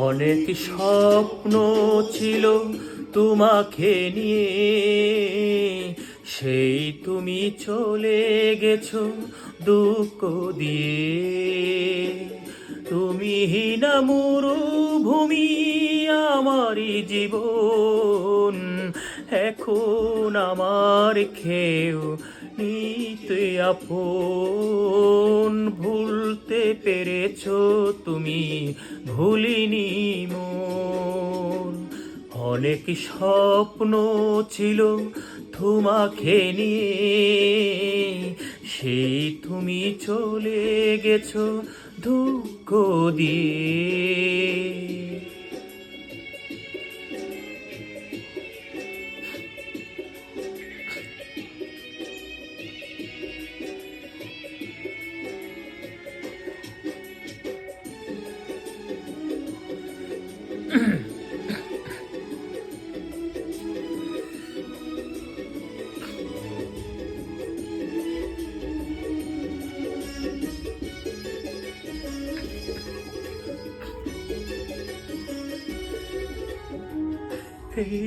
অনেক স্বপ্ন ছিল তোমাকে নিয়ে? সেই তুমি চলে গেছো দুঃখ দিয়ে। তুমি না মরুভূমি আমারই জীবন। এখন আমার খেউ নিতে আপন, ভুলতে পেরেছ তুমি, ভুলিনি মন। অনেক স্বপ্ন ছিল তোমাকে নিয়ে, সেই তুমি চলে গেছো দুঃখ দিয়ে।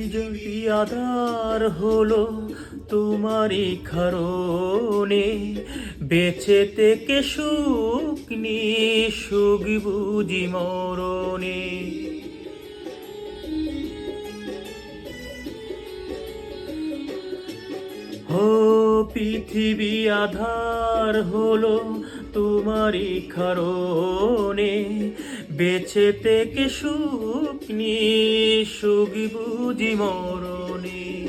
যদি আধার হলো তোমারই কারণে বেঁচে থেকে সুখ নি সুখ বুঝি মরণে। ও পৃথিবী, আধার হলো তোমারই কারণে বেঁচে থেকে সুখ নি বুঝি মরণে।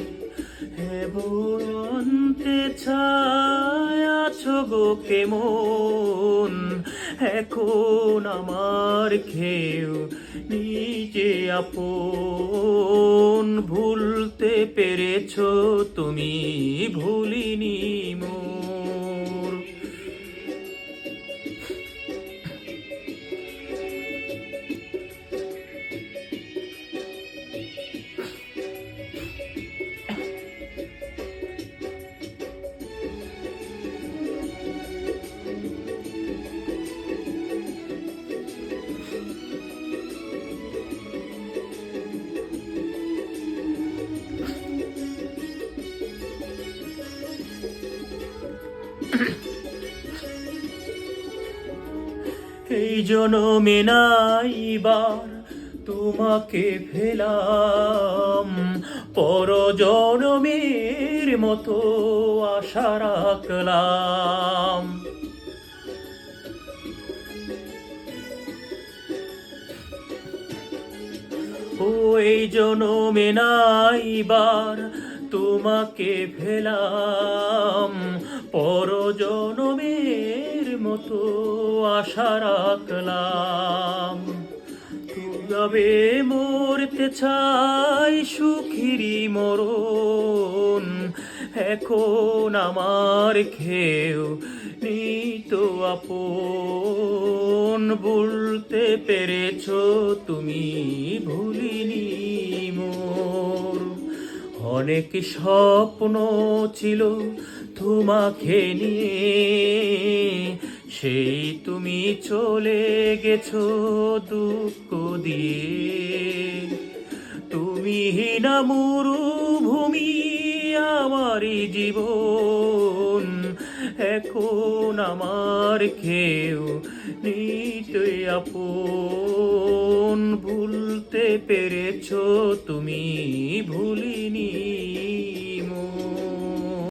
হে বলতে ছায়াছো গো কেমন? এখন আমার খেউ নিজে আপন। ভুলতে পেরেছ তুমি, ভুলিনি মোর এই জনমে নাইবার তোমাকে ফেলাম। পর জনমের মতো আশা রাখলাম। ও এই জনমে নাইবার তোমাকে ফেলাম পর জনমের মতো আশা রাখলাম। তবে মরতে চাই সুখিরি মরণ। এখন আমার খেউ নিত আপন। বলতে পেরেছ তুমি ভুলিনি মোর। অনেক স্বপ্ন ছিল তোমাকে নিয়ে। সেই তুমি চলে গেছো দুঃখ দিয়ে। তুমি না মরুভূমি আমারই জীবন। এখন আমার খেউ নিতে আপন। পেরেছ তুমি ভুলিনি।